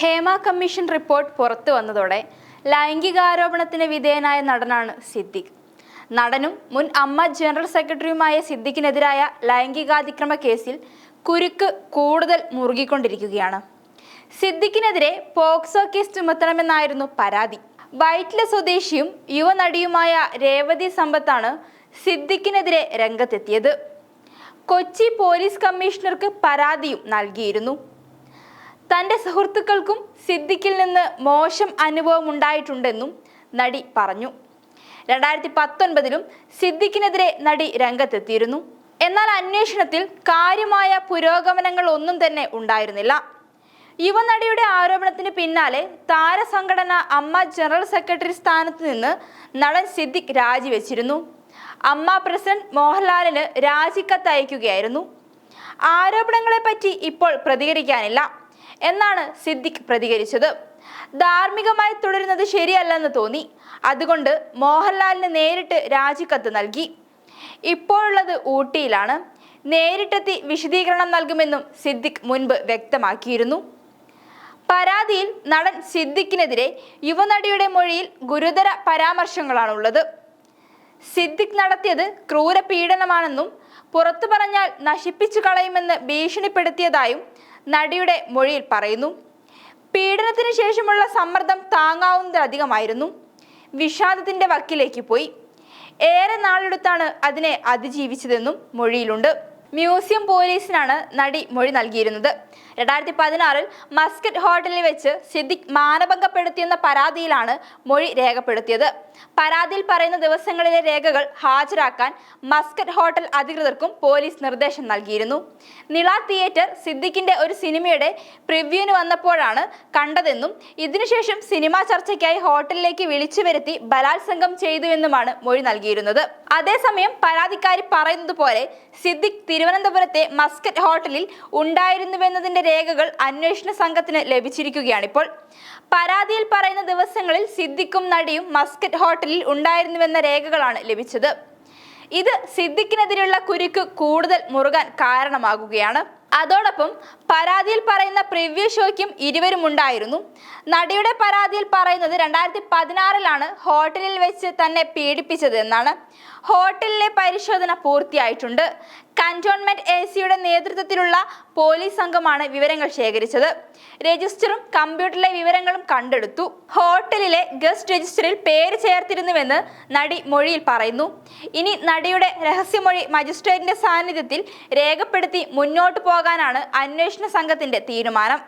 Hema commission report പുറത്തു വന്നതോടെ ലൈംഗികാരോപണത്തിന് വിധേയനായ നടനാണ് സിദ്ദിഖ്. നടനും മുൻ അമ്മ ജനറൽ സെക്രട്ടറിയുമായ സിദ്ദിഖിനെതിരായ ലൈംഗികാതിക്രമ കേസിൽ കുരുക്ക് കൂടുതൽ മുറുകിക്കൊണ്ടിരിക്കുകയാണ്. സിദ്ദിഖിനെതിരെ പോക്സോ കേസ് ചുമത്തണമെന്നായിരുന്നു പരാതി. വൈറ്റില സ്വദേശിയും യുവനടിയുമായ രേവതി സമ്പത്താണ് സിദ്ദിഖിനെതിരെ രംഗത്തെത്തിയത്. കൊച്ചി പോലീസ് കമ്മീഷണർക്ക് പരാതിയും നൽകിയിരുന്നു. തന്റെ സുഹൃത്തുക്കൾക്കും സിദ്ദിഖിൽ നിന്ന് മോശം അനുഭവം ഉണ്ടായിട്ടുണ്ടെന്നും നടി പറഞ്ഞു. രണ്ടായിരത്തി പത്തൊൻപതിലും സിദ്ദിഖിനെതിരെ നടി രംഗത്തെത്തിയിരുന്നു. എന്നാൽ അന്വേഷണത്തിൽ കാര്യമായ പുരോഗമനങ്ങൾ ഒന്നും തന്നെ ഉണ്ടായിരുന്നില്ല. യുവനടിയുടെ ആരോപണത്തിന് പിന്നാലെ താരസംഘടന അമ്മ ജനറൽ സെക്രട്ടറി സ്ഥാനത്ത് നിന്ന് നടൻ സിദ്ദിഖ് രാജിവെച്ചിരുന്നു. അമ്മ പ്രസിഡന്റ് മോഹൻലാലിന് രാജിക്കത്ത് അയക്കുകയായിരുന്നു ആരോപണങ്ങളെപ്പറ്റി ഇപ്പോൾ പ്രതികരിക്കാനില്ല. എന്നാണ് സിദ്ദിഖ് പ്രതികരിച്ചത്. ധാർമ്മികമായി തുടരുന്നത് ശരിയല്ലെന്ന് തോന്നി. അതുകൊണ്ട് മോഹൻലാലിന് നേരിട്ട് രാജിക്കത്ത് നൽകി. ഇപ്പോഴുള്ളത് ഊട്ടിയിലാണ്. നേരിട്ടെത്തി വിശദീകരണം നൽകുമെന്നും സിദ്ദിഖ് മുൻപ് വ്യക്തമാക്കിയിരുന്നു. പരാതിയിൽ നടൻ സിദ്ദിഖിനെതിരെ യുവനടിയുടെ മൊഴിയിൽ ഗുരുതര പരാമർശങ്ങളാണുള്ളത്. സിദ്ദിഖ് നടത്തിയത് ക്രൂരപീഡനമാണെന്നും പുറത്തു പറഞ്ഞാൽ നശിപ്പിച്ചു കളയുമെന്ന് ഭീഷണിപ്പെടുത്തിയതായും നടിയുടെ മൊഴിയിൽ പറയുന്നു. പീഡനത്തിന് ശേഷമുള്ള സമ്മർദ്ദം താങ്ങാവുന്നതിലധികമായിരുന്നു. വിഷാദത്തിന്റെ വക്കിലേക്ക് പോയി. ഏറെ നാളെടുത്താണ് അതിനെ അതിജീവിച്ചതെന്നും മൊഴിയിലുണ്ട്. മ്യൂസിയം പോലീസിനാണ് നടി മൊഴി നൽകിയിരുന്നത്. രണ്ടായിരത്തി പതിനാറിൽ മസ്കറ്റ് ഹോട്ടലിൽ വെച്ച് സിദ്ദിഖ് മാനഭംഗപ്പെടുത്തിയെന്ന പരാതിയിലാണ് മൊഴി രേഖപ്പെടുത്തിയത്. പരാതിയിൽ പറയുന്ന ദിവസങ്ങളിലെ രേഖകൾ ഹാജരാക്കാൻ മസ്കറ്റ് ഹോട്ടൽ അധികൃതർക്കും പോലീസ് നിർദ്ദേശം നൽകിയിരുന്നു. നിള തിയേറ്റർ സിദ്ദിഖിന്റെ ഒരു സിനിമയുടെ പ്രിവ്യൂവിന് വന്നപ്പോഴാണ് കണ്ടതെന്നും ഇതിനുശേഷം സിനിമാ ചർച്ചയ്ക്കായി ഹോട്ടലിലേക്ക് വിളിച്ചു വരുത്തി ബലാത്സംഗം ചെയ്തുവെന്നുമാണ് മൊഴി നൽകിയിരുന്നത്. അതേസമയം പരാതിക്കാരി പറയുന്നത് പോലെ സിദ്ദിഖ് തിരുവനന്തപുരത്തെ മസ്കറ്റ് ഹോട്ടലിൽ ഉണ്ടായിരുന്നുവെന്നതിന്റെ രേഖകൾ അന്വേഷണ സംഘത്തിന് ലഭിച്ചിരിക്കുകയാണിപ്പോൾ പരാതിയിൽ പറയുന്ന ദിവസങ്ങളിൽ സിദ്ദിഖും നടിയും മസ്കറ്റ് ഹോട്ടലിൽ ഉണ്ടായിരുന്നുവെന്ന രേഖകളാണ് ലഭിച്ചത്. ഇത് സിദ്ദിഖിനെതിരെയുള്ള കുരുക്ക് കൂടുതൽ മുറുകാൻ കാരണമാകുകയാണ്. അതോടൊപ്പം പരാതിയിൽ പറയുന്ന പ്രിവ്യൂ ഷോയ്ക്കും ഇരുവരും ഉണ്ടായിരുന്നു. നടിയുടെ പരാതിയിൽ പറയുന്നത് രണ്ടായിരത്തി പതിനാറിലാണ് ഹോട്ടലിൽ വെച്ച് തന്നെ പീഡിപ്പിച്ചത് എന്നാണ്. ഹോട്ടലിലെ പരിശോധന പൂർത്തിയായിട്ടുണ്ട്. കന്റോൺമെന്റ് എ സിയുടെ നേതൃത്വത്തിലുള്ള പോലീസ് സംഘമാണ് വിവരങ്ങൾ ശേഖരിച്ചത്. രജിസ്റ്ററും കമ്പ്യൂട്ടറിലെ വിവരങ്ങളും കണ്ടെടുത്തു. ഹോട്ടലിലെ ഗസ്റ്റ് രജിസ്റ്ററിൽ പേര് ചേർത്തിരുന്നുവെന്ന് നടി മൊഴിയിൽ പറയുന്നു. ഇനി നടിയുടെ രഹസ്യമൊഴി മജിസ്ട്രേറ്റിന്റെ സാന്നിധ്യത്തിൽ രേഖപ്പെടുത്തി മുന്നോട്ടു പോകാനാണ് അന്വേഷണ സംഘത്തിന്റെ തീരുമാനം.